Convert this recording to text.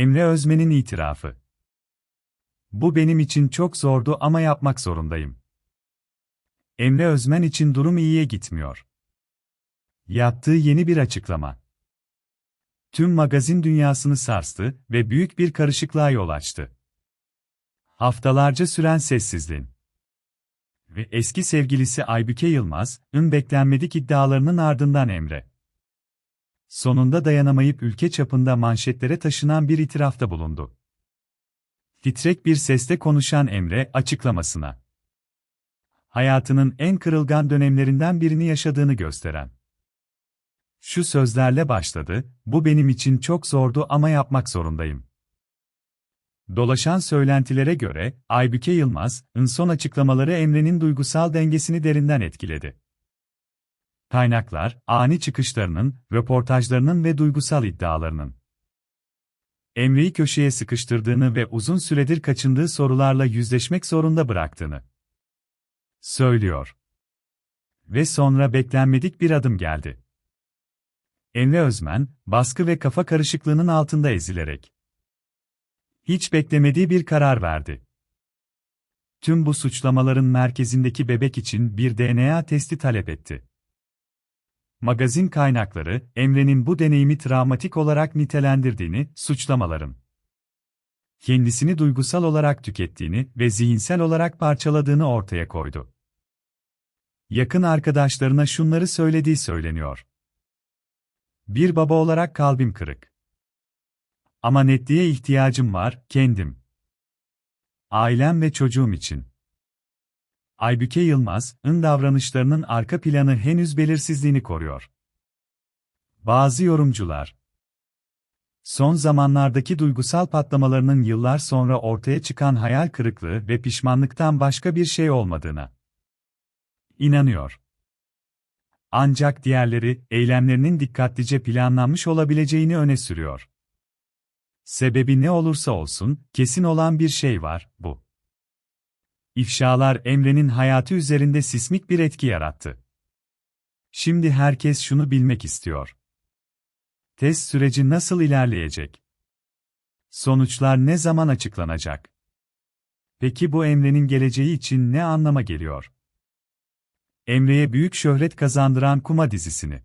Emre Özmen'in itirafı. Bu benim için çok zordu ama yapmak zorundayım. Emre Özmen için durum iyiye gitmiyor. Yaptığı yeni bir açıklama. Tüm magazin dünyasını sarstı ve büyük bir karışıklığa yol açtı. Haftalarca süren sessizliğin ve eski sevgilisi Aybüke Yılmaz'ın beklenmedik iddialarının ardından Emre. Sonunda dayanamayıp ülke çapında manşetlere taşınan bir itirafta bulundu. Titrek bir sesle konuşan Emre açıklamasına. Hayatının en kırılgan dönemlerinden birini yaşadığını gösteren. Şu sözlerle başladı, bu benim için çok zordu ama yapmak zorundayım. Dolaşan söylentilere göre, Aybüke Yılmaz'ın son açıklamaları Emre'nin duygusal dengesini derinden etkiledi. Kaynaklar, ani çıkışlarının, röportajlarının ve duygusal iddialarının Emre'yi köşeye sıkıştırdığını ve uzun süredir kaçındığı sorularla yüzleşmek zorunda bıraktığını söylüyor. Ve sonra beklenmedik bir adım geldi. Emre Özmen, baskı ve kafa karışıklığının altında ezilerek hiç beklemediği bir karar verdi. Tüm bu suçlamaların merkezindeki bebek için bir DNA testi talep etti. Magazin kaynakları, Emre'nin bu deneyimi travmatik olarak nitelendirdiğini, suçlamaların kendisini duygusal olarak tükettiğini ve zihinsel olarak parçaladığını ortaya koydu. Yakın arkadaşlarına şunları söylediği söyleniyor. Bir baba olarak kalbim kırık. Ama netliğe ihtiyacım var, kendim. Ailem ve çocuğum için. Aybüke Yılmaz'ın davranışlarının arka planı henüz belirsizliğini koruyor. Bazı yorumcular, son zamanlardaki duygusal patlamalarının yıllar sonra ortaya çıkan hayal kırıklığı ve pişmanlıktan başka bir şey olmadığına inanıyor. Ancak diğerleri, eylemlerinin dikkatlice planlanmış olabileceğini öne sürüyor. Sebebi ne olursa olsun, kesin olan bir şey var, bu. İfşalar Emre'nin hayatı üzerinde sismik bir etki yarattı. Şimdi herkes şunu bilmek istiyor. Test süreci nasıl ilerleyecek? Sonuçlar ne zaman açıklanacak? Peki bu Emre'nin geleceği için ne anlama geliyor? Emre'ye büyük şöhret kazandıran Kuma dizisini